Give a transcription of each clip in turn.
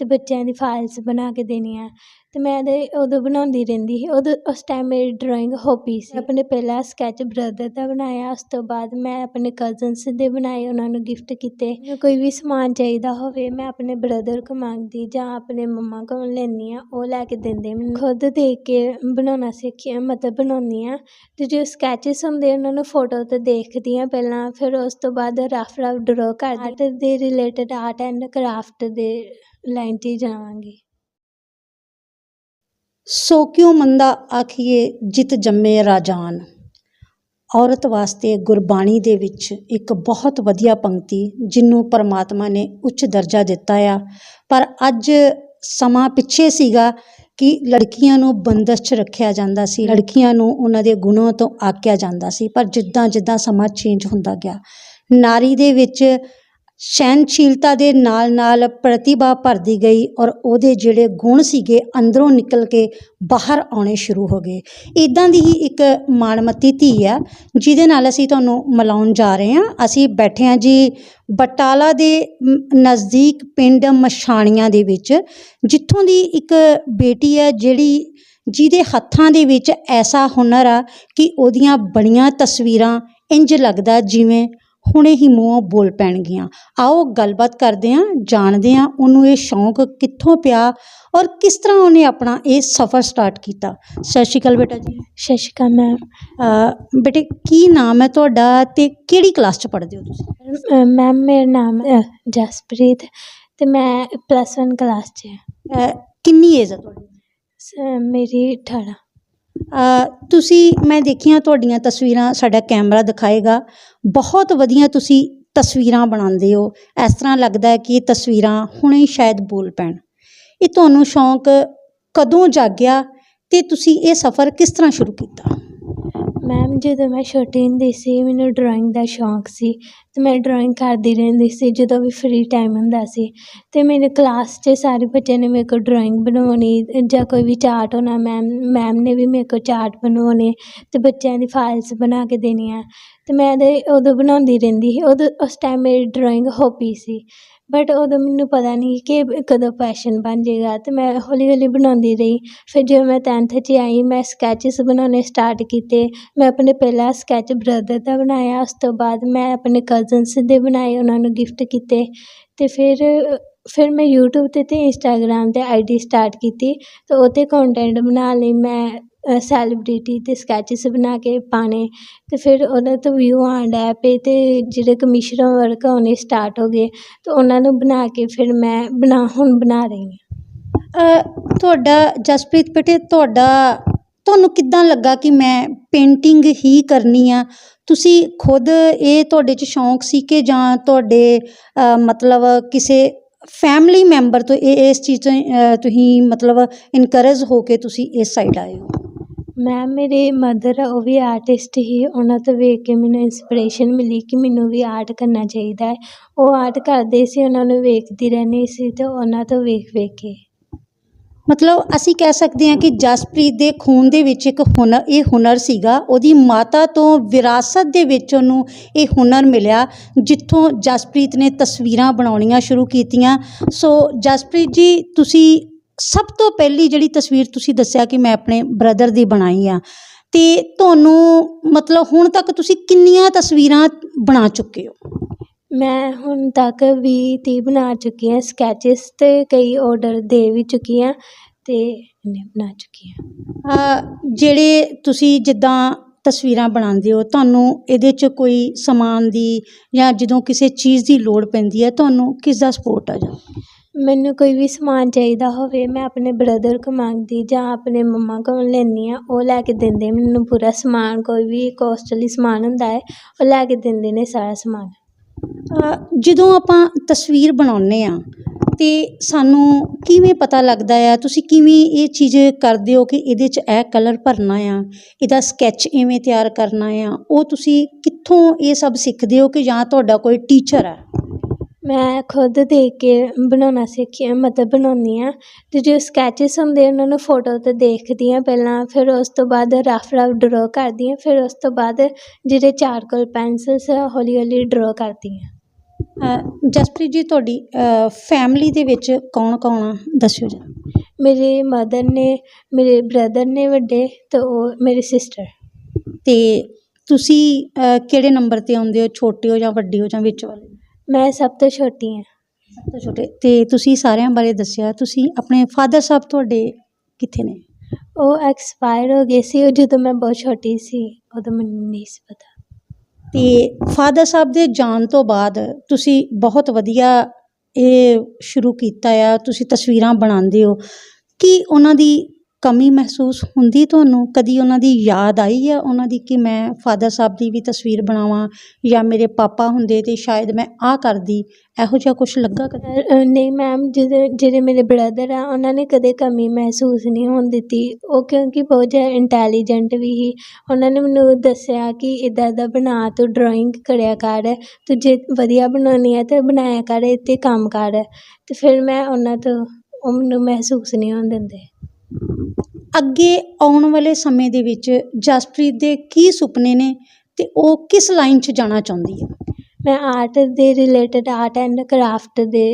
ਅਤੇ ਬੱਚਿਆਂ ਦੀ ਫਾਈਲਸ ਬਣਾ ਕੇ ਦੇਣੀਆਂ ਅਤੇ ਮੈਂ ਤਾਂ ਉਦੋਂ ਬਣਾਉਂਦੀ ਰਹਿੰਦੀ ਸੀ। ਉਦੋਂ ਉਸ ਟਾਈਮ ਮੇਰੀ ਡਰਾਇੰਗ ਹੋਬੀ ਸੀ। ਆਪਣੇ ਪਹਿਲਾ ਸਕੈਚ ਬ੍ਰਦਰ ਦਾ ਬਣਾਇਆ। ਉਸ ਤੋਂ ਬਾਅਦ ਮੈਂ ਆਪਣੇ ਕਜ਼ਨਸ ਦੇ ਬਣਾਏ। ਉਹਨਾਂ ਨੂੰ ਗਿਫਟ ਕੀਤੇ। ਕੋਈ ਵੀ ਸਮਾਨ ਚਾਹੀਦਾ ਹੋਵੇ, ਮੈਂ ਆਪਣੇ ਬ੍ਰਦਰ ਕੋਲ ਮੰਗਦੀ ਜਾਂ ਆਪਣੇ ਮੰਮਾ ਕੋਲ ਲੈਂਦੀ ਹਾਂ ਉਹ ਲੈ ਕੇ ਦਿੰਦੇ ਮੈਨੂੰ। ਖੁਦ ਦੇਖ ਕੇ ਬਣਾਉਣਾ ਸਿੱਖਿਆ, ਮਤਲਬ ਬਣਾਉਂਦੀ ਹਾਂ ਅਤੇ ਜੋ ਸਕੈਚਿਸ ਹੁੰਦੇ, ਉਹਨਾਂ ਨੂੰ ਫੋਟੋ 'ਤੇ ਦੇਖਦੀ ਹਾਂ ਪਹਿਲਾਂ। ਫਿਰ ਉਸ ਤੋਂ ਬਾਅਦ ਰਫ ਰਫ ਡਰੋ ਕਰਦੀ ਦੇ ਰਿਲੇਟਡ ਆਰਟ ਐਂਡ ਕਰਾਫਟ ਦੇ ਲਾਈਨ 'ਚ ਹੀ ਜਾਵਾਂਗੀ। ਸੋ ਕਿਉ ਮੰਦਾ ਆਖੀਏ ਜਿਤ ਜੰਮੇ ਰਾਜਾਨ? ਔਰਤ ਵਾਸਤੇ ਗੁਰਬਾਣੀ ਦੇ ਵਿੱਚ ਇੱਕ ਬਹੁਤ ਵਧੀਆ ਪੰਕਤੀ ਜਿਹਨੂੰ ਪਰਮਾਤਮਾ ਨੇ ਉੱਚ ਦਰਜਾ ਦਿੱਤਾ ਆ। ਪਰ ਅੱਜ ਸਮਾਂ ਪਿੱਛੇ ਸੀਗਾ ਕਿ ਲੜਕੀਆਂ ਨੂੰ ਬੰਦਸ਼ 'ਚ ਰੱਖਿਆ ਜਾਂਦਾ ਸੀ। ਲੜਕੀਆਂ ਨੂੰ ਉਹਨਾਂ ਦੇ ਗੁਣਾਂ ਤੋਂ ਆਕਿਆ ਜਾਂਦਾ ਸੀ। ਪਰ ਜਿੱਦਾਂ ਜਿੱਦਾਂ ਸਮਾਂ ਚੇਂਜ ਹੁੰਦਾ ਗਿਆ, ਨਾਰੀ ਦੇ ਵਿੱਚ ਸਹਿਣਸ਼ੀਲਤਾ ਦੇ ਨਾਲ ਨਾਲ ਪ੍ਰਤਿਭਾ ਭਰਦੀ ਗਈ ਔਰ ਉਹਦੇ ਜਿਹੜੇ ਗੁਣ ਸੀਗੇ ਅੰਦਰੋਂ ਨਿਕਲ ਕੇ ਬਾਹਰ ਆਉਣੇ ਸ਼ੁਰੂ ਹੋ ਗਏ। ਇਦਾਂ ਦੀ ਹੀ ਇੱਕ ਮਾਣਮੱਤੀ ਧੀ ਆ ਜਿਹਦੇ ਨਾਲ ਅਸੀਂ ਤੁਹਾਨੂੰ ਮਿਲਾਉਣ ਜਾ ਰਹੇ ਹਾਂ। ਅਸੀਂ ਬੈਠੇ ਹਾਂ ਜੀ ਬਟਾਲਾ ਦੇ ਨਜ਼ਦੀਕ ਪਿੰਡ ਮਛਾਣੀਆਂ ਦੇ ਵਿੱਚ, ਜਿੱਥੋਂ ਦੀ ਇੱਕ ਬੇਟੀ ਆ ਜਿਹੜੀ ਜਿਹਦੇ ਹੱਥਾਂ ਦੇ ਵਿੱਚ ਐਸਾ ਹੁਨਰ ਆ ਕਿ ਉਹਦੀਆਂ ਬਣੀਆਂ ਤਸਵੀਰਾਂ ਇੰਜ ਲੱਗਦਾ ਜਿਵੇਂ ਹੁਣੇ ਹੀ ਮੂੰਹੋਂ ਬੋਲ ਪੈਣਗੀਆਂ। ਆਓ ਗੱਲਬਾਤ ਕਰਦੇ ਹਾਂ ਜਾਣਦੇ ਹਾਂ ਉਹਨੂੰ ਇਹ ਸ਼ੌਂਕ ਕਿੱਥੋਂ ਪਿਆ ਔਰ ਕਿਸ ਤਰ੍ਹਾਂ ਉਹਨੇ ਆਪਣਾ ਇਹ ਸਫ਼ਰ ਸਟਾਰਟ ਕੀਤਾ। ਸਤਿ ਸ਼੍ਰੀ ਅਕਾਲ ਬੇਟਾ ਜੀ। ਸਤਿ ਸ਼੍ਰੀ ਅਕਾਲ ਮੈਮ ਬੇਟੇ ਕੀ ਨਾਮ ਹੈ ਤੁਹਾਡਾ ਤੇ ਕਿਹੜੀ ਕਲਾਸ 'ਚ ਪੜ੍ਹਦੇ ਹੋ ਤੁਸੀਂ? ਮੈਮ ਮੇਰਾ ਨਾਮ ਜਸਪ੍ਰੀਤ ਅਤੇ ਮੈਂ ਪਲੱਸ ਵਨ ਕਲਾਸ 'ਚ ਹਾਂ। ਕਿੰਨੀ ਏਜ ਹੈ ਤੁਹਾਡੀ? ਮੇਰੀ 18 ਅ, ਤੁਸੀਂ, ਮੈਂ ਦੇਖੀਆਂ ਤੁਹਾਡੀਆਂ ਤਸਵੀਰਾਂ, ਸਾਡਾ ਕੈਮਰਾ ਦਿਖਾਏਗਾ। ਬਹੁਤ ਵਧੀਆ ਤੁਸੀਂ ਤਸਵੀਰਾਂ ਬਣਾਉਂਦੇ ਹੋ। ਇਸ ਤਰ੍ਹਾਂ ਲੱਗਦਾ ਕਿ ਇਹ ਤਸਵੀਰਾਂ ਹੁਣੇ ਸ਼ਾਇਦ ਬੋਲ ਪੈਣ। ਇਹ ਤੁਹਾਨੂੰ ਸ਼ੌਂਕ ਕਦੋਂ ਜਾਗਿਆ ਤੇ ਤੁਸੀਂ ਇਹ ਸਫ਼ਰ ਕਿਸ ਤਰ੍ਹਾਂ ਸ਼ੁਰੂ ਕੀਤਾ? ਮੈਮ ਜਦੋਂ ਮੈਂ ਛੋਟੀ ਹੁੰਦੀ ਸੀ, ਮੈਨੂੰ ਡਰਾਇੰਗ ਦਾ ਸ਼ੌਂਕ ਸੀ। ਅਤੇ ਮੈਂ ਡਰਾਇੰਗ ਕਰਦੀ ਰਹਿੰਦੀ ਸੀ ਜਦੋਂ ਵੀ ਫਰੀ ਟਾਈਮ ਹੁੰਦਾ ਸੀ ਅਤੇ ਮੇਰੇ ਕਲਾਸ 'ਚ ਸਾਰੇ ਬੱਚਿਆਂ ਨੇ ਮੇਰੇ ਕੋਲ ਡਰਾਇੰਗ ਬਣਵਾਉਣੀ ਜਾਂ ਕੋਈ ਵੀ ਚਾਰਟ ਹੋਣਾ ਮੈਮ ਮੈਮ ਨੇ ਵੀ ਮੇਰੇ ਕੋਲ ਚਾਰਟ ਬਣਵਾਉਣੇ ਅਤੇ ਬੱਚਿਆਂ ਦੀ ਫਾਈਲਸ ਬਣਾ ਕੇ ਦੇਣੀਆਂ ਅਤੇ ਮੈਂ ਤਾਂ ਉਦੋਂ ਬਣਾਉਂਦੀ ਰਹਿੰਦੀ ਸੀ, ਉਦੋਂ ਉਸ ਟਾਈਮ ਮੇਰੀ ਡਰਾਇੰਗ ਹੋਬੀ ਸੀ ਬਟ ਉਦੋਂ ਮੈਨੂੰ ਪਤਾ ਨਹੀਂ ਕਿ ਕਦੋਂ ਪੈਸ਼ਨ ਬਣ ਜਾਏਗਾ ਅਤੇ ਮੈਂ ਹੌਲੀ ਹੌਲੀ ਬਣਾਉਂਦੀ ਰਹੀ, ਫਿਰ ਜਦੋਂ ਮੈਂ ਟੈਨਥ 'ਚ ਆਈ ਮੈਂ ਸਕੈਚਿਸ ਬਣਾਉਣੇ ਸਟਾਰਟ ਕੀਤੇ, ਮੈਂ ਆਪਣੇ ਪਹਿਲਾ ਸਕੈਚ ਬ੍ਰਦਰ ਦਾ ਬਣਾਇਆ, ਉਸ ਤੋਂ ਬਾਅਦ ਮੈਂ ਆਪਣੇ ਕਜ਼ਨਸ ਦੇ ਬਣਾਏ, ਉਹਨਾਂ ਨੂੰ ਗਿਫਟ ਕੀਤੇ ਅਤੇ ਫਿਰ ਫਿਰ ਮੈਂ ਯੂਟਿਊਬ 'ਤੇ ਅਤੇ ਇੰਸਟਾਗ੍ਰਾਮ 'ਤੇ ਆਈ ਡੀ ਸਟਾਰਟ ਕੀਤੀ ਅਤੇ ਉਹ 'ਤੇ ਕੰਟੈਂਟ ਬਣਾਉਣ ਲਈ, ਮੈਂ ਸੈਲੀਬ੍ਰਿਟੀ ਦੇ ਸਕੈਚਿਸ ਬਣਾ ਕੇ ਪਾਉਣੇ ਅਤੇ ਫਿਰ ਉਹਨਾਂ ਤੋਂ ਵਿਊ ਆਉਣ ਲੱਗ ਪਏ ਅਤੇ ਜਿਹੜੇ ਕਮਿਸ਼ਨਰ ਵਰਕ ਆਉਣੇ ਸਟਾਰਟ ਹੋ ਗਏ ਅਤੇ ਉਹਨਾਂ ਨੂੰ ਬਣਾ ਕੇ ਫਿਰ ਮੈਂ ਬਣਾ, ਹੁਣ ਬਣਾ ਰਹੀ ਹਾਂ। ਤੁਹਾਡਾ ਜਸਪ੍ਰੀਤ ਬੇਟੇ, ਤੁਹਾਡਾ, ਤੁਹਾਨੂੰ ਕਿੱਦਾਂ ਲੱਗਾ ਕਿ ਮੈਂ ਪੇਂਟਿੰਗ ਹੀ ਕਰਨੀ ਆ? ਤੁਸੀਂ ਖੁਦ ਇਹ ਤੁਹਾਡੇ 'ਚ ਸ਼ੌਂਕ ਸੀ ਕਿ ਜਾਂ ਤੁਹਾਡੇ ਮਤਲਬ ਕਿਸੇ ਫੈਮਿਲੀ ਮੈਂਬਰ ਤੋਂ ਇਹ, ਇਸ ਚੀਜ਼ ਤੋਂ ਤੁਸੀਂ ਮਤਲਬ ਇਨਕਰੇਜ ਹੋ ਕੇ ਤੁਸੀਂ ਇਸ ਸਾਈਡ ਆਏ ਹੋ? ਮੈਮ ਮੇਰੇ ਮਦਰ ਉਹ ਵੀ ਆਰਟਿਸਟ ਹੀ, ਉਹਨਾਂ ਤੋਂ ਵੇਖ ਕੇ ਮੈਨੂੰ ਇੰਸਪੀਰੇਸ਼ਨ ਮਿਲੀ ਕਿ ਮੈਨੂੰ ਵੀ ਆਰਟ ਕਰਨਾ ਚਾਹੀਦਾ ਹੈ। ਉਹ ਆਰਟ ਕਰਦੇ ਸੀ, ਉਹਨਾਂ ਨੂੰ ਵੇਖਦੀ ਰਹਿੰਦੀ ਸੀ ਅਤੇ ਉਹਨਾਂ ਤੋਂ ਵੇਖ ਵੇਖ ਕੇ। ਮਤਲਬ ਅਸੀਂ ਕਹਿ ਸਕਦੇ ਹਾਂ ਕਿ ਜਸਪ੍ਰੀਤ ਦੇ ਖੂਨ ਦੇ ਵਿੱਚ ਇੱਕ ਹੁਨਰ ਇਹ ਹੁਨਰ ਸੀਗਾ, ਉਹਦੀ ਮਾਤਾ ਤੋਂ ਵਿਰਾਸਤ ਦੇ ਵਿੱਚ ਉਹਨੂੰ ਇਹ ਹੁਨਰ ਮਿਲਿਆ, ਜਿੱਥੋਂ ਜਸਪ੍ਰੀਤ ਨੇ ਤਸਵੀਰਾਂ ਬਣਾਉਣੀਆਂ ਸ਼ੁਰੂ ਕੀਤੀਆਂ। ਸੋ ਜਸਪ੍ਰੀਤ ਜੀ, ਤੁਸੀਂ ਸਭ ਤੋਂ ਪਹਿਲੀ ਜਿਹੜੀ ਤਸਵੀਰ ਤੁਸੀਂ ਦੱਸਿਆ ਕਿ ਮੈਂ ਆਪਣੇ ਬ੍ਰਦਰ ਦੀ ਬਣਾਈ ਆ, ਤੇ ਤੁਹਾਨੂੰ ਮਤਲਬ ਹੁਣ ਤੱਕ ਤੁਸੀਂ ਕਿੰਨੀਆਂ ਤਸਵੀਰਾਂ ਬਣਾ ਚੁੱਕੇ ਹੋ? ਮੈਂ ਹੁਣ ਤੱਕ ਵੀਹ ਤੀਹ ਬਣਾ ਚੁੱਕੀ ਹਾਂ ਸਕੈਚਿਸ ਅਤੇ ਕਈ ਆਰਡਰ ਦੇ ਵੀ ਚੁੱਕੀ ਹਾਂ ਅਤੇ ਇੰਨੇ ਬਣਾ ਚੁੱਕੀ ਹਾਂ। ਜਿਹੜੇ ਤੁਸੀਂ ਜਿੱਦਾਂ ਤਸਵੀਰਾਂ ਬਣਾਉਂਦੇ ਹੋ ਤੁਹਾਨੂੰ ਇਹਦੇ 'ਚ ਕੋਈ ਸਮਾਨ ਦੀ ਜਾਂ ਜਦੋਂ ਕਿਸੇ ਚੀਜ਼ ਦੀ ਲੋੜ ਪੈਂਦੀ ਹੈ ਤੁਹਾਨੂੰ ਕਿਸ ਦਾ ਸਪੋਰਟ ਆ ਜਾ? ਮੈਨੂੰ ਕੋਈ ਵੀ ਸਮਾਨ ਚਾਹੀਦਾ ਹੋਵੇ ਮੈਂ ਆਪਣੇ ਬ੍ਰਦਰ ਕੋਲ ਮੰਗਦੀ ਜਾਂ ਆਪਣੇ ਮੰਮਾ ਕੋਲ ਲੈਂਦੀ ਹਾਂ ਉਹ ਲੈ ਕੇ ਦਿੰਦੇ ਮੈਨੂੰ ਪੂਰਾ ਸਮਾਨ ਕੋਈ ਵੀ ਕੋਸਟਲੀ ਸਮਾਨ ਹੁੰਦਾ ਹੈ ਉਹ ਲੈ ਕੇ ਦਿੰਦੇ ਨੇ ਸਾਰਾ ਸਮਾਨ। ਜਦੋਂ ਆਪਾਂ ਤਸਵੀਰ ਬਣਾਉਂਦੇ ਹਾਂ ਤੇ ਸਾਨੂੰ ਕਿਵੇਂ ਪਤਾ ਲੱਗਦਾ ਆ, ਤੁਸੀਂ ਕਿਵੇਂ ਇਹ ਚੀਜ਼ ਕਰਦੇ ਹੋ ਕਿ ਇਹਦੇ 'ਚ ਇਹ ਕਲਰ ਭਰਨਾ ਆ, ਇਹਦਾ ਸਕੈਚ ਇਵੇਂ ਤਿਆਰ ਕਰਨਾ ਆ, ਉਹ ਤੁਸੀਂ ਕਿੱਥੋਂ ਇਹ ਸਭ ਸਿੱਖਦੇ ਹੋ ਕਿ ਜਾਂ ਤੁਹਾਡਾ ਕੋਈ ਟੀਚਰ ਆ? ਮੈਂ ਖੁਦ ਦੇਖ ਕੇ ਬਣਾਉਣਾ ਸਿੱਖੀ ਹਾਂ ਮਤਲਬ ਬਣਾਉਂਦੀ ਹਾਂ ਅਤੇ ਜੋ ਸਕੈਚਿਸ ਹੁੰਦੇ ਉਹਨਾਂ ਨੂੰ ਫੋਟੋ 'ਤੇ ਦੇਖਦੀ ਹਾਂ ਪਹਿਲਾਂ ਫਿਰ ਉਸ ਤੋਂ ਬਾਅਦ ਰਫ ਰਫ ਡਰਾ ਕਰਦੀ ਹਾਂ ਫਿਰ ਉਸ ਤੋਂ ਬਾਅਦ ਜਿਹੜੇ ਚਾਰਕੋਲ ਪੈਨਸਿਲਸ ਆ ਹੌਲੀ ਹੌਲੀ ਡਰਾ ਕਰਦੀ ਹਾਂ ਜਸਪ੍ਰੀਤ ਜੀ ਤੁਹਾਡੀ ਫੈਮਿਲੀ ਦੇ ਵਿੱਚ ਕੌਣ ਕੌਣ ਆ? ਦੱਸਿਓ ਜੀ। ਮੇਰੇ ਮਦਰ ਨੇ ਮੇਰੇ ਬ੍ਰਦਰ ਨੇ ਵੱਡੇ ਤੇ ਉਹ ਮੇਰੀ ਸਿਸਟਰ ਤੇ ਤੁਸੀਂ ਕਿਹੜੇ ਨੰਬਰ ਤੇ ਆਉਂਦੇ ਹੋ? ਛੋਟੇ ਹੋ ਜਾਂ ਵੱਡੇ ਹੋ ਜਾਂ ਵਿੱਚ ਵਾਲੇ? ਮੈਂ ਸਭ ਤੋਂ ਛੋਟੀ ਹਾਂ। ਸਭ ਤੋਂ ਛੋਟੇ। ਤੇ ਤੁਸੀਂ ਸਾਰਿਆਂ ਬਾਰੇ ਦੱਸਿਆ ਤੁਸੀਂ ਆਪਣੇ ਫਾਦਰ ਸਾਹਿਬ ਤੁਹਾਡੇ ਕਿੱਥੇ ਨੇ? ਉਹ ਐਕਸਪਾਇਰ ਹੋ ਗਏ ਸੀ ਉਹ ਜਦੋਂ ਮੈਂ ਬਹੁਤ ਛੋਟੀ ਸੀ ਉਦੋਂ ਮੈਨੂੰ ਨਹੀਂ ਸੀ ਪਤਾ। ਤੇ ਫਾਦਰ ਸਾਹਿਬ ਦੇ ਜਾਣ ਤੋਂ ਬਾਅਦ ਤੁਸੀਂ ਬਹੁਤ ਵਧੀਆ ਇਹ ਸ਼ੁਰੂ ਕੀਤਾ ਆ ਤੁਸੀਂ ਤਸਵੀਰਾਂ ਬਣਾਉਂਦੇ ਹੋ। ਕੀ ਉਹਨਾਂ ਦੀ ਕਮੀ ਮਹਿਸੂਸ ਹੁੰਦੀ ਤੁਹਾਨੂੰ? ਕਦੀ ਉਹਨਾਂ ਦੀ ਯਾਦ ਆਈ ਆ ਉਹਨਾਂ ਦੀ ਕਿ ਮੈਂ ਫਾਦਰ ਸਾਹਿਬ ਦੀ ਵੀ ਤਸਵੀਰ ਬਣਾਵਾਂ ਜਾਂ ਮੇਰੇ ਪਾਪਾ ਹੁੰਦੇ ਤੇ ਸ਼ਾਇਦ ਮੈਂ ਆਹ ਕਰਦੀ? ਇਹੋ ਜਿਹਾ ਕੁਝ ਲੱਗਾ ਕਦੇ? ਨਹੀਂ ਮੈਮ ਜਿਹੜੇ ਜਿਹੜੇ ਮੇਰੇ ਬ੍ਰਦਰ ਆ, ਉਹਨਾਂ ਨੇ ਕਦੇ ਕਮੀ ਮਹਿਸੂਸ ਨਹੀਂ ਹੋਣ ਦਿੱਤੀ। ਉਹ ਕਿਉਂਕਿ ਬਹੁਤ ਜ਼ਿਆਦਾ ਇੰਟੈਲੀਜੈਂਟ ਵੀ ਸੀ। ਉਹਨਾਂ ਨੇ ਮੈਨੂੰ ਦੱਸਿਆ ਕਿ ਇੱਦਾਂ ਇੱਦਾਂ ਬਣਾ, ਤੂੰ ਡਰਾਇੰਗ ਕਰਿਆ ਕਰ, ਤੂੰ ਜੇ ਵਧੀਆ ਬਣਾਉਣੀ ਹੈ ਤਾਂ ਬਣਾਇਆ ਕਰ ਇਹ ਕੰਮ ਕਰ। ਅਤੇ ਫਿਰ ਮੈਂ ਉਹਨਾਂ ਤੋਂ, ਉਹ ਮੈਨੂੰ ਮਹਿਸੂਸ ਨਹੀਂ ਹੋਣ ਦਿੰਦੇ। ਅੱਗੇ ਆਉਣ ਵਾਲੇ ਸਮੇਂ ਦੇ ਵਿੱਚ ਜਸਪ੍ਰੀਤ ਦੇ ਕੀ ਸੁਪਨੇ ਨੇ ਤੇ ਉਹ ਕਿਸ ਲਾਈਨ 'ਚ ਜਾਣਾ ਚਾਹੁੰਦੀ ਹੈ? ਮੈਂ ਆਰਟ ਦੇ ਰਿਲੇਟਡ ਆਰਟ ਐਂਡ ਕਰਾਫਟ ਦੇ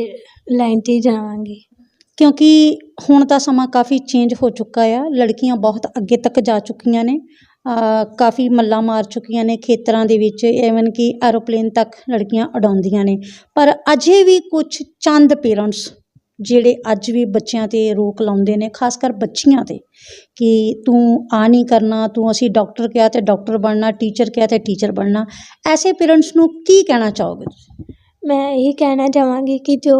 ਲਾਈਨ 'ਤੇ ਜਾਵਾਂਗੀ। ਕਿਉਂਕਿ ਹੁਣ ਤਾਂ ਸਮਾਂ ਕਾਫੀ ਚੇਂਜ ਹੋ ਚੁੱਕਾ ਆ ਲੜਕੀਆਂ ਬਹੁਤ ਅੱਗੇ ਤੱਕ ਜਾ ਚੁੱਕੀਆਂ ਨੇ ਕਾਫੀ ਮੱਲਾਂ ਮਾਰ ਚੁੱਕੀਆਂ ਨੇ ਖੇਤਰਾਂ ਦੇ ਵਿੱਚ ਈਵਨ ਕਿ ਐਰੋਪਲੇਨ ਤੱਕ ਲੜਕੀਆਂ ਉਡਾਉਂਦੀਆਂ ਨੇ। ਪਰ ਅਜੇ ਵੀ ਕੁਝ ਚੰਦ ਪੇਰੈਂਟਸ ਜਿਹੜੇ ਅੱਜ ਵੀ ਬੱਚਿਆਂ ਤੇ ਰੋਕ ਲਾਉਂਦੇ ਨੇ ਖਾਸ ਕਰ ਬੱਚੀਆਂ ਤੇ ਕਿ ਤੂੰ ਆ ਨਹੀਂ ਕਰਨਾ ਤੂੰ ਅਸੀਂ ਡਾਕਟਰ ਕਿਹਾ ਤੇ ਡਾਕਟਰ ਬਣਨਾ ਟੀਚਰ ਕਿਹਾ ਤੇ ਟੀਚਰ ਬਣਨਾ ਐਸੇ ਪੇਰੈਂਟਸ ਨੂੰ ਕੀ ਕਹਿਣਾ ਚਾਹੋਗੇ ਤੁਸੀਂ? ਮੈਂ ਇਹੀ ਕਹਿਣਾ ਚਾਹਾਂਗੀ ਕਿ ਜੋ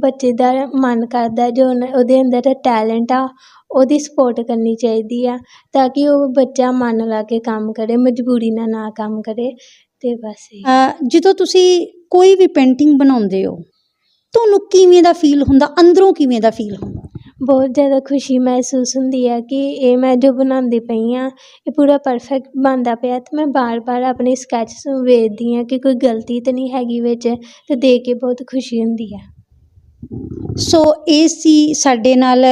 ਬੱਚੇ ਦਾ ਮਨ ਕਰਦਾ ਜੋ ਉਹਨ- ਉਹਦੇ ਅੰਦਰ ਟੈਲੈਂਟ ਆ ਉਹਦੀ ਸਪੋਰਟ ਕਰਨੀ ਚਾਹੀਦੀ ਆ ਤਾਂ ਕਿ ਉਹ ਬੱਚਾ ਮਨ ਲਾ ਕੇ ਕੰਮ ਕਰੇ ਮਜਬੂਰੀ ਨਾਲ ਨਾ ਕੰਮ ਕਰੇ ਅਤੇ ਬਸ ਇਹ। ਜਦੋਂ ਤੁਸੀਂ ਕੋਈ ਵੀ ਪੇਂਟਿੰਗ ਬਣਾਉਂਦੇ ਹੋ ਤੁਹਾਨੂੰ ਕਿਵੇਂ ਦਾ ਫੀਲ ਹੁੰਦਾ? ਅੰਦਰੋਂ ਕਿਵੇਂ ਦਾ ਫੀਲ ਹੁੰਦਾ? ਬਹੁਤ ਜ਼ਿਆਦਾ ਖੁਸ਼ੀ ਮਹਿਸੂਸ ਹੁੰਦੀ ਹੈ ਕਿ ਇਹ ਮੈਂ ਜੋ ਬਣਾਉਂਦੀ ਪਈ ਹਾਂ ਇਹ ਪੂਰਾ ਪਰਫੈਕਟ ਬਣਦਾ ਪਿਆ ਅਤੇ ਮੈਂ ਬਾਰ ਬਾਰ ਆਪਣੇ ਸਕੈਚਸ ਨੂੰ ਵੇਖਦੀ ਹਾਂ ਕਿ ਕੋਈ ਗਲਤੀ ਤਾਂ ਨਹੀਂ ਹੈਗੀ ਵਿੱਚ ਅਤੇ ਦੇਖ ਕੇ ਬਹੁਤ ਖੁਸ਼ੀ ਹੁੰਦੀ ਹੈ ਸੋ ਇਹ ਸੀ ਸਾਡੇ ਨਾਲ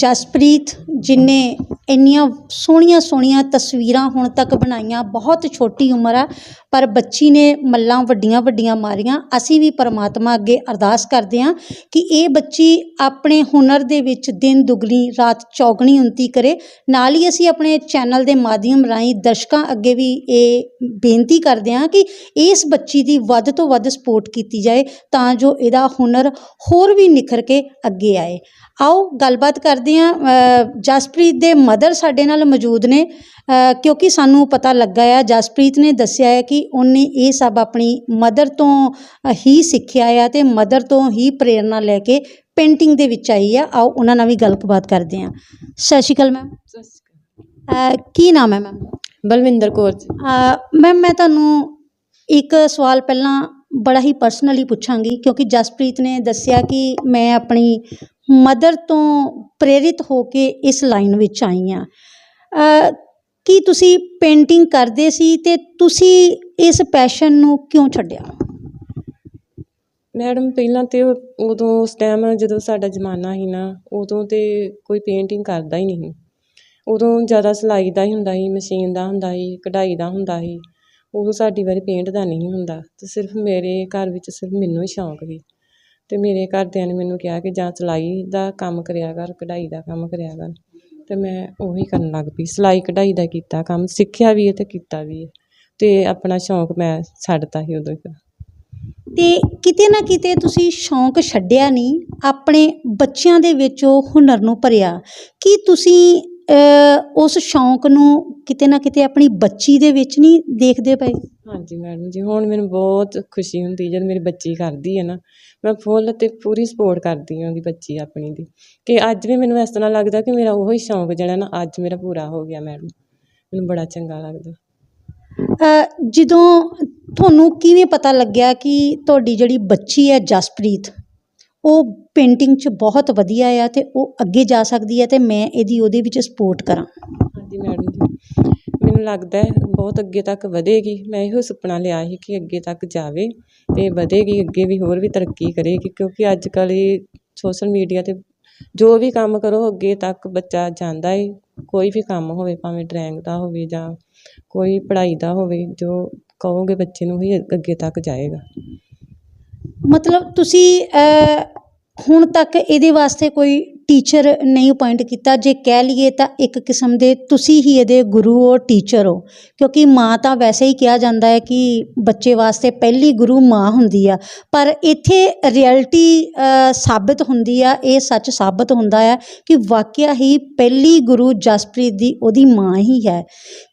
ਜਸਪ੍ਰੀਤ, ਜਿਨੇ ਇੰਨੀਆਂ ਸੋਹਣੀਆਂ ਸੋਹਣੀਆਂ ਤਸਵੀਰਾਂ ਹੁਣ ਤੱਕ ਬਣਾਈਆਂ। ਬਹੁਤ ਛੋਟੀ ਉਮਰ ਆ, ਪਰ ਬੱਚੀ ਨੇ ਮੱਲਾਂ ਵੱਡੀਆਂ ਵੱਡੀਆਂ ਮਾਰੀਆਂ। ਅਸੀਂ ਵੀ ਪਰਮਾਤਮਾ ਅੱਗੇ ਅਰਦਾਸ ਕਰਦੇ ਹਾਂ ਕਿ ਇਹ ਬੱਚੀ ਆਪਣੇ ਹੁਨਰ ਦੇ ਵਿੱਚ ਦਿਨ ਦੁਗਣੀ, ਰਾਤ ਚੌਗਣੀ ਉਨਤੀ ਕਰੇ। ਨਾਲ ਹੀ ਅਸੀਂ ਆਪਣੇ ਚੈਨਲ ਦੇ ਮਾਧਿਅਮ ਰਾਹੀਂ ਦਰਸ਼ਕਾਂ ਅੱਗੇ ਵੀ ਇਹ ਬੇਨਤੀ ਕਰਦੇ ਹਾਂ ਕਿ ਇਸ ਬੱਚੀ ਦੀ ਵੱਧ ਤੋਂ ਵੱਧ ਸਪੋਰਟ ਕੀਤੀ ਜਾਏ, ਤਾਂ ਜੋ ਇਹਦਾ ਹੁਨਰ ਹੋਰ ਵੀ ਨਿਖਰ ਕੇ ਅੱਗੇ ਆਏ। ਆਓ ਗੱਲਬਾਤ ਕਰਦੇ ਹਾਂ ਜਸਪ੍ਰੀਤ ਦੇ ਮਦਰ ਸਾਡੇ ਨਾਲ ਮੌਜੂਦ ਨੇ ਕਿਉਂਕਿ ਸਾਨੂੰ ਪਤਾ ਲੱਗਾ ਆ ਜਸਪ੍ਰੀਤ ਨੇ ਦੱਸਿਆ ਹੈ ਕਿ ਉਹਨੇ ਇਹ ਸਭ ਆਪਣੀ ਮਦਰ ਤੋਂ ਹੀ ਸਿੱਖਿਆ ਆ ਤੇ ਮਦਰ ਤੋਂ ਹੀ ਪ੍ਰੇਰਨਾ ਲੈ ਕੇ ਪੇਂਟਿੰਗ ਦੇ ਵਿੱਚ ਆਈ ਆ। ਆਓ ਉਹਨਾਂ ਨਾਲ ਵੀ ਗੱਲਬਾਤ ਕਰਦੇ ਹਾਂ। ਸਤਿ ਸ਼੍ਰੀ ਅਕਾਲ ਮੈਮ ਕੀ ਨਾਮ ਹੈ ਮੈਮ ਬਲਵਿੰਦਰ ਕੌਰ ਮੈਮ ਮੈਂ ਤੁਹਾਨੂੰ ਇੱਕ ਸਵਾਲ ਪਹਿਲਾਂ ਬੜਾ ਹੀ ਪਰਸਨਲੀ ਪੁੱਛਾਂਗੀ ਕਿਉਂਕਿ ਜਸਪ੍ਰੀਤ ਨੇ ਦੱਸਿਆ ਕਿ ਮੈਂ ਆਪਣੀ ਮਦਰ ਤੋਂ ਪ੍ਰੇਰਿਤ ਹੋ ਕੇ ਇਸ ਲਾਈਨ ਵਿੱਚ ਆਈ ਹਾਂ। ਕੀ ਤੁਸੀਂ ਪੇਂਟਿੰਗ ਕਰਦੇ ਸੀ ਤੇ ਤੁਸੀਂ ਇਸ ਪੈਸ਼ਨ ਨੂੰ ਕਿਉਂ ਛੱਡਿਆ? ਮੈਡਮ, ਪਹਿਲਾਂ ਤੇ ਉਦੋਂ ਉਸ ਟਾਈਮ ਜਦੋਂ ਸਾਡਾ ਜ਼ਮਾਨਾ ਸੀ ਨਾ, ਉਦੋਂ ਤੇ ਕੋਈ ਪੇਂਟਿੰਗ ਕਰਦਾ ਹੀ ਨਹੀਂ ਉਦੋਂ ਜ਼ਿਆਦਾ ਸਿਲਾਈ ਦਾ ਹੀ ਹੁੰਦਾ ਸੀ, ਮਸ਼ੀਨ ਦਾ ਹੁੰਦਾ ਸੀ, ਕਢਾਈ ਦਾ ਹੁੰਦਾ ਸੀ। ਉਦੋਂ ਸਾਡੀ ਵਾਰੀ ਪੇਂਟ ਦਾ ਨਹੀਂ ਹੁੰਦਾ ਅਤੇ ਸਿਰਫ ਮੇਰੇ ਘਰ ਵਿੱਚ ਸਿਰਫ ਮੈਨੂੰ ਹੀ ਸ਼ੌਂਕ ਸੀ। ਅਤੇ ਮੇਰੇ ਘਰਦਿਆਂ ਨੇ ਮੈਨੂੰ ਕਿਹਾ ਕਿ ਜਾਂ ਸਿਲਾਈ ਦਾ ਕੰਮ ਕਰਿਆ ਕਰ, ਕਢਾਈ ਦਾ ਕੰਮ ਕਰਿਆ ਕਰ। ਅਤੇ ਮੈਂ ਉਹੀ ਕਰਨ ਲੱਗ ਪਈ। ਸਿਲਾਈ ਕਢਾਈ ਦਾ ਕੀਤਾ ਕੰਮ, ਸਿੱਖਿਆ ਵੀ ਹੈ ਅਤੇ ਕੀਤਾ ਵੀ ਹੈ। ਅਤੇ ਆਪਣਾ ਸ਼ੌਂਕ ਮੈਂ ਛੱਡਤਾ ਸੀ ਉਦੋਂ ਹੀ। ਤੇ ਕਿਤੇ ਨਾ ਕਿਤੇ ਤੁਸੀਂ ਸ਼ੌਂਕ ਛੱਡਿਆ ਨਹੀਂ, ਆਪਣੇ ਬੱਚਿਆਂ ਦੇ ਵਿੱਚ ਉਹ ਹੁਨਰ ਨੂੰ ਭਰਿਆ। ਕੀ ਤੁਸੀਂ ਉਸ ਸ਼ੌਂਕ ਨੂੰ ਕਿਤੇ ਨਾ ਕਿਤੇ ਆਪਣੀ ਬੱਚੀ ਦੇ ਵਿੱਚ ਨਹੀਂ ਦੇਖਦੇ ਪਏ? ਹਾਂਜੀ ਮੈਡਮ ਜੀ ਹੁਣ ਮੈਨੂੰ ਬਹੁਤ ਖੁਸ਼ੀ ਹੁੰਦੀ ਜਦ ਮੇਰੀ ਬੱਚੀ ਕਰਦੀ ਹੈ ਨਾ। ਮੈਂ ਫੁੱਲ ਤੇ ਪੂਰੀ ਸਪੋਰਟ ਕਰਦੀ ਹਾਂ ਉਹਦੀ ਬੱਚੀ ਆਪਣੀ ਦੀ। ਕਿ ਅੱਜ ਵੀ ਮੈਨੂੰ ਇਸ ਤਰ੍ਹਾਂ ਲੱਗਦਾ ਕਿ ਮੇਰਾ ਉਹੀ ਸ਼ੌਂਕ ਜਿਹੜਾ ਨਾ ਅੱਜ ਮੇਰਾ ਪੂਰਾ ਹੋ ਗਿਆ ਮੈਡਮ ਮੈਨੂੰ ਬੜਾ ਚੰਗਾ ਲੱਗਦਾ। ਜਦੋਂ ਤੁਹਾਨੂੰ ਕਿਵੇਂ ਪਤਾ ਲੱਗਿਆ ਕਿ ਤੁਹਾਡੀ ਜਿਹੜੀ ਬੱਚੀ ਹੈ ਜਸਪ੍ਰੀਤ? ਉਹ ਪੇਂਟਿੰਗ 'ਚ ਬਹੁਤ ਵਧੀਆ ਆ ਤੇ ਉਹ ਅੱਗੇ ਜਾ ਸਕਦੀ ਹੈ ਤੇ ਮੈਂ ਇਹਦੀ ਉਹਦੇ ਵਿੱਚ ਸਪੋਰਟ ਕਰਾਂ। ਹਾਂਜੀ ਮੈਡਮ ਜੀ। ਮੈਨੂੰ ਲੱਗਦਾ ਹੈ ਬਹੁਤ ਅੱਗੇ ਤੱਕ ਵਧੇਗੀ। ਮੈਂ ਇਹੋ ਸੁਪਨਾ ਲਿਆ ਸੀ ਕਿ ਅੱਗੇ ਤੱਕ ਜਾਵੇ ਤੇ ਵਧੇਗੀ, ਅੱਗੇ ਵੀ ਹੋਰ ਵੀ ਤਰੱਕੀ ਕਰੇਗੀ ਕਿਉਂਕਿ ਅੱਜ ਕੱਲ੍ਹ ਇਹ ਸੋਸ਼ਲ ਮੀਡੀਆ ਤੇ ਜੋ ਵੀ ਕੰਮ ਕਰੋ, ਅੱਗੇ ਤੱਕ ਬੱਚਾ ਜਾਂਦਾ ਏ। ਕੋਈ ਵੀ ਕੰਮ ਹੋਵੇ, ਭਾਵੇਂ ਡਰਾਇੰਗ ਦਾ ਹੋਵੇ ਜਾਂ ਕੋਈ ਪੜ੍ਹਾਈ ਦਾ ਹੋਵੇ, ਜੋ ਕਹੋਗੇ ਬੱਚੇ ਨੂੰ ਹੀ ਅੱਗੇ ਤੱਕ ਜਾਏਗਾ। ਮਤਲਬ ਤੁਸੀਂ ਹੁਣ ਤੱਕ ਇਹਦੇ ਵਾਸਤੇ ਕੋਈ ਟੀਚਰ ਨਹੀਂ ਅਪਾਇੰਟ ਕੀਤਾ। ਜੇ ਕਹਿ ਲਈਏ ਤਾਂ ਇੱਕ ਕਿਸਮ ਦੇ ਤੁਸੀਂ ਹੀ ਇਹਦੇ ਗੁਰੂ ਹੋ ਟੀਚਰ ਹੋ। ਕਿਉਂਕਿ ਮਾਂ ਤਾਂ ਵੈਸੇ ਹੀ ਕਿਹਾ ਜਾਂਦਾ ਹੈ ਕਿ ਬੱਚੇ ਵਾਸਤੇ ਪਹਿਲੀ ਗੁਰੂ ਮਾਂ ਹੁੰਦੀ ਆ। ਪਰ ਇੱਥੇ ਰਿਐਲਿਟੀ ਸਾਬਤ ਹੁੰਦੀ ਆ, ਇਹ ਸੱਚ ਸਾਬਤ ਹੁੰਦਾ ਆ ਕਿ ਵਾਕਿਆ ਹੀ ਪਹਿਲੀ ਗੁਰੂ ਜਸਪ੍ਰੀਤ ਦੀ ਉਹਦੀ ਮਾਂ ਹੀ ਹੈ।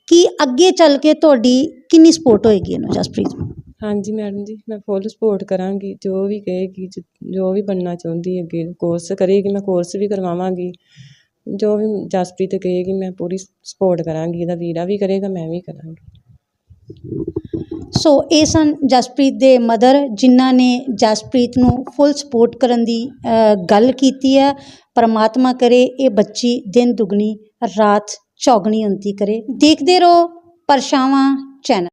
ਕਿ ਅੱਗੇ ਚੱਲ ਕੇ ਤੁਹਾਡੀ ਕਿੰਨੀ ਸਪੋਰਟ ਹੋਏਗੀ ਇਹਨੂੰ ਜਸਪ੍ਰੀਤ ਨੂੰ? ਹਾਂਜੀ ਮੈਡਮ ਜੀ, ਮੈਂ ਫੁੱਲ ਸਪੋਰਟ ਕਰਾਂਗੀ, ਜੋ ਵੀ ਕਹੇਗੀ, ਜ- ਜੋ ਵੀ ਬਣਨਾ ਚਾਹੁੰਦੀ ਅੱਗੇ ਕੋਰਸ ਕਰੇਗੀ, ਮੈਂ ਕੋਰਸ ਵੀ ਕਰਵਾਵਾਂਗੀ। ਜੋ ਵੀ ਜਸਪ੍ਰੀਤ ਕਹੇਗੀ, ਮੈਂ ਪੂਰੀ ਸਪੋਰਟ ਕਰਾਂਗੀ, ਇਹਦਾ ਵੀਰਾ ਵੀ ਕਰੇਗਾ, ਮੈਂ ਵੀ ਕਰਾਂਗੀ। ਸੋ ਇਹ ਸਨ ਜਸਪ੍ਰੀਤ ਦੇ ਮਦਰ, ਜਿਨ੍ਹਾਂ ਨੇ ਜਸਪ੍ਰੀਤ ਨੂੰ ਫੁੱਲ ਸਪੋਰਟ ਕਰਨ ਦੀ ਗੱਲ ਕੀਤੀ ਹੈ। ਪਰਮਾਤਮਾ ਕਰੇ ਇਹ ਬੱਚੀ ਦਿਨ ਦੁਗਣੀ, ਰਾਤ ਚੌਗਣੀ ਉਨਤੀ ਕਰੇ। ਦੇਖਦੇ ਰਹੋ ਪਰਛਾਵਾਂ ਚੈਨਲ।